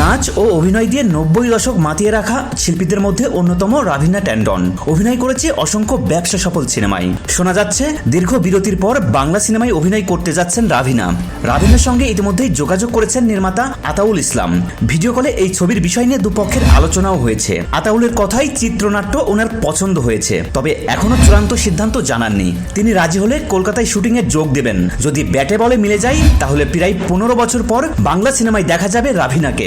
নাচ ও অভিনয় দিয়ে নব্বই দশক মাতিয়ে রাখা শিল্পীদের মধ্যে অন্যতম রাভিনা ট্যান্ডন। অভিনয় করেছে অসংখ্য ব্যবসা সফল সিনেমায়। শোনা যাচ্ছে, দীর্ঘ বিরতির পর বাংলা সিনেমায় অভিনয় করতে যাচ্ছেন রাভিনা। রাভিনার সঙ্গে ইতিমধ্যেই যোগাযোগ করেছেন নির্মাতা আতাউল ইসলাম। ভিডিও কলে এই ছবির বিষয় নিয়ে দুপক্ষের আলোচনাও হয়েছে। আতাউলের কথাই চিত্রনাট্য ওনার পছন্দ হয়েছে। তবে এখনও চূড়ান্ত সিদ্ধান্ত জানাননি। তিনি রাজি হলে কলকাতায় শুটিংয়ে যোগ দেবেন। যদি ব্যাটে বলে মিলে যায়, তাহলে প্রায় পনেরো বছর পর বাংলা সিনেমায় দেখা যাবে রাভিনাকে।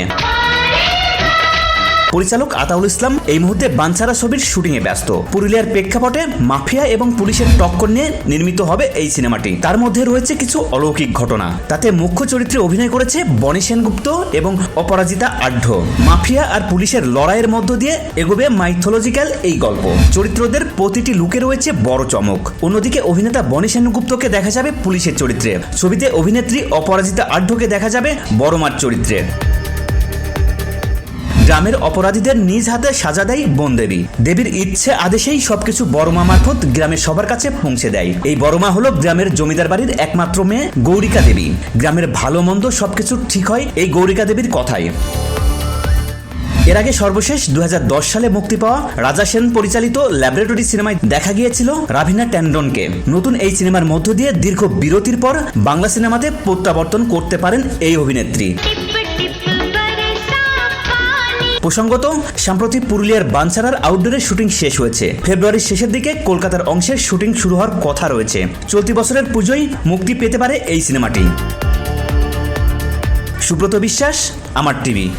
পরিচালক আতাউল ইসলাম এই মুহূর্তে বাঞ্ছারা ছবির শুটিংয়ে ব্যস্ত। পুরুলিয়ার প্রেক্ষাপটে মাফিয়া এবং পুলিশের টক্কর নিয়ে নির্মিত হবে এই সিনেমাটি। তার মধ্যে রয়েছে কিছু অলৌকিক ঘটনা। তাতে মুখ্য চরিত্রে অভিনয় করেছে বনি সেনগুপ্ত এবং অপরাজিতা আঢ্য মাফিয়া আর পুলিশের লড়াইয়ের মধ্য দিয়ে এগোবে মাইথোলজিক্যাল এই গল্প। চরিত্রদের প্রতিটি লুকে রয়েছে বড় চমক। অন্যদিকে অভিনেতা বনি সেনগুপ্তকে দেখা যাবে পুলিশের চরিত্রে। ছবিতে অভিনেত্রী অপরাজিতা আঢ্যকে দেখা যাবে বড় মার চরিত্রে। গ্রামের অপরাধীদের নিজ হাতে সাজা দেয় বন দেবী দেবীর ইচ্ছে আদেশেই সবকিছু বড়মা মারফত গ্রামের সবার কাছে পৌঁছে দেয়। এই বড়মা হলো গ্রামের জমিদার বাড়ির একমাত্র মেয়ে গৌরিকা দেবী। গ্রামের ভালো মন্দ সবকিছু ঠিক হয় এই গৌরিকা দেবীর কথায়। এর আগে সর্বশেষ দু হাজার দশ সালে মুক্তি পাওয়া রাজা সেন পরিচালিত ল্যাবরেটরি সিনেমায় দেখা গিয়েছিল রাভিনা ট্যান্ডনকে নতুন এই সিনেমার মধ্য দিয়ে দীর্ঘ বিরতির পর বাংলা সিনেমাতে প্রত্যাবর্তন করতে পারেন এই অভিনেত্রী। প্রসঙ্গত, সম্প্রতি পুরুলিয়ার বানসারার আউটডোরের শুটিং শেষ হয়েছে। ফেব্রুয়ারির শেষের দিকে কলকাতার অংশের শুটিং শুরু হওয়ার কথা রয়েছে। চলতি বছরের পুজোয় মুক্তি পেতে পারে এই সিনেমাটি। সুব্রত বিশ্বাস, আমার টিভি।